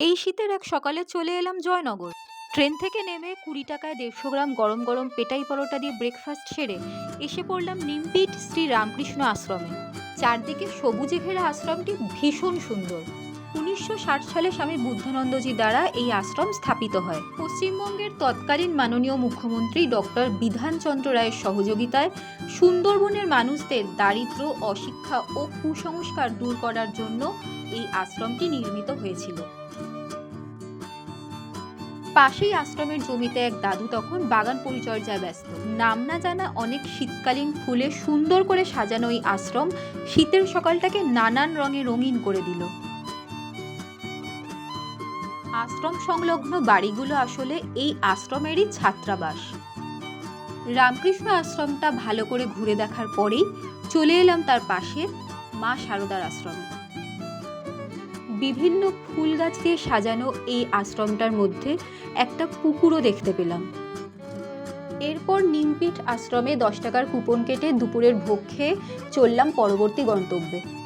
এই শীতের এক সকালে চলে এলাম জয়নগর। ট্রেন থেকে নেমে কুড়ি টাকায় দেড়শো গ্রাম গরম গরম পেটাই পরোটা দিয়ে ব্রেকফাস্ট সেরে এসে পড়লাম নিমপিট শ্রী রামকৃষ্ণ আশ্রমে। চারদিকে সবুজে ঘেরা আশ্রমটি ভীষণ সুন্দর। উনিশশো ষাট সালে স্বামী বুদ্ধানন্দজি দ্বারা এই আশ্রম স্থাপিত হয়। পশ্চিমবঙ্গের তৎকালীন মাননীয় মুখ্যমন্ত্রী ডক্টর বিধানচন্দ্র রায়ের সহযোগিতায় সুন্দরবনের মানুষদের দারিদ্র্য, অশিক্ষা ও কুসংস্কার দূর করার জন্য এই আশ্রমটি নির্মিত হয়েছিল। পাশেই আশ্রমের জমিতে এক দাদু তখন বাগান পরিচর্যায় ব্যস্ত। নাম না জানা অনেক শীতকালীন ফুলে সুন্দর করে সাজানো এই আশ্রম শীতের সকালটাকে নানান রঙে রঙিন করে দিল। আশ্রম সংলগ্ন বাড়িগুলো আসলে এই আশ্রমেরই ছাত্রাবাস। রামকৃষ্ণ আশ্রমটা ভালো করে ঘুরে দেখার পরেই চলে এলাম তার পাশের মা শারদার আশ্রমে। বিভিন্ন ফুল গাছ দিয়ে সাজানো এই আশ্রমটার মধ্যে একটা পুকুরও দেখতে পেলাম। এরপর নিমপিঠ আশ্রমে দশ টাকার কুপন কেটে দুপুরের ভোগ খেয়ে চললাম পরবর্তী গন্তব্যে।